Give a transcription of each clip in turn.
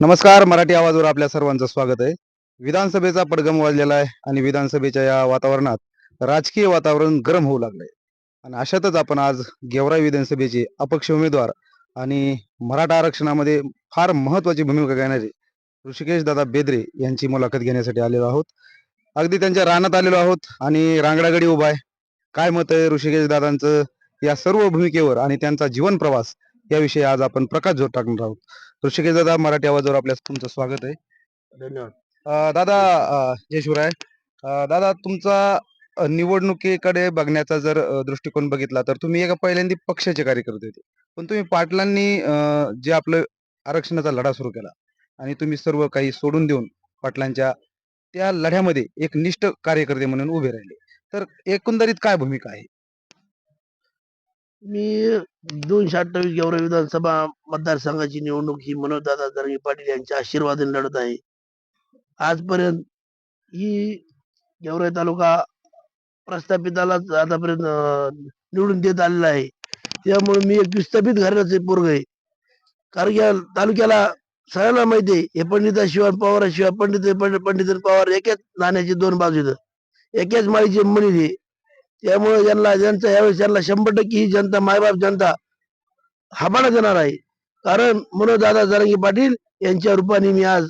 नमस्कार मराठी आवाजवर आपल्या सर्वांचं स्वागत आहे. विधानसभेचा पडगम वाजलेला आहे आणि विधानसभेच्या या वातावरणात राजकीय वातावरण गरम होऊ लागलंय. आणि अशातच आपण आज गेवराई विधानसभेचे अपक्ष उमेदवार आणि मराठा आरक्षणामध्ये फार महत्वाची भूमिका घेणारे ऋषिकेश दादा बेदरे यांची मुलाखत घेण्यासाठी आलेलो आहोत. अगदी त्यांच्या रानात आलेलो आहोत आणि रांगडागडी उभा आहे. काय मत आहे ऋषिकेश दादांचं या सर्व भूमिकेवर आणि त्यांचा जीवन प्रवास याविषयी आज आपण प्रकाश झोत टाकणार आहोत. ऋषिकेश दादा मराठी आवाजावर आपल्या तुमचं स्वागत आहे. धन्यवाद. दादा जय शिवराय दादा तुमचा निवडणुकीकडे बघण्याचा जर दृष्टिकोन बघितला तर तुम्ही एका पहिल्यांदा पक्षाचे कार्यकर्ते होते. पण तुम्ही पाटलांनी जे आपलं आरक्षणाचा लढा सुरू केला आणि तुम्ही सर्व काही सोडून देऊन पाटलांच्या त्या लढ्यामध्ये एक निष्ठ कार्यकर्ते म्हणून उभे राहिले तर एकंदरीत काय भूमिका आहे? मी दोनशे अठ्ठावीस गेवरा विधानसभा मतदारसंघाची निवडणूक ही मनोजदादा जरंगे पाटील यांच्या आशीर्वादाने लढत आहे. आजपर्यंत ही गेवराई तालुका प्रस्थापितालाच आतापर्यंत निवडून देत आलेला आहे. त्यामुळे मी एक विस्थापित घराण्याचे पोरग आहे. कारण या तालुक्याला सगळ्यांना माहिती आहे हे पंडिता शिवाय पवार शिवाय पंडित पंडित पवार एकाच नाण्याचे दोन बाजू आहेत. एकाच माळीचे मणी त्यामुळे यांना ज्यांचा यावेळेस यांना शंभर टक्के ही जनता मायबाप जनता हाबाळा देणार आहे. कारण मनोजदादा जरांगी पाटील यांच्या रूपाने मी आज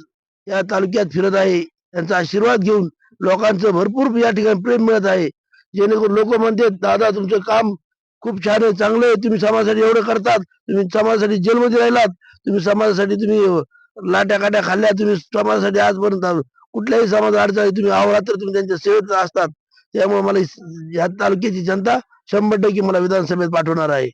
या तालुक्यात फिरत आहे. त्यांचा आशीर्वाद घेऊन लोकांचं भरपूर या ठिकाणी प्रेम मिळत आहे. जेणेकरून लोक म्हणते दादा तुमचं काम खूप छान आहे चांगलं आहे. तुम्ही समाजासाठी एवढं करतात. तुम्ही समाजासाठी जेलमध्ये राहिलात. तुम्ही समाजासाठी तुम्ही लाट्या काट्या खाल्ल्या. तुम्ही समाजासाठी आजपर्यंत कुठल्याही समाज अडचणी तुम्ही अहोरात्र तुम्ही त्यांच्या सेवेत असतात. त्यामुळे मला या तालुक्याची जनता शंभर टक्के मला विधानसभेत पाठवणार आहे.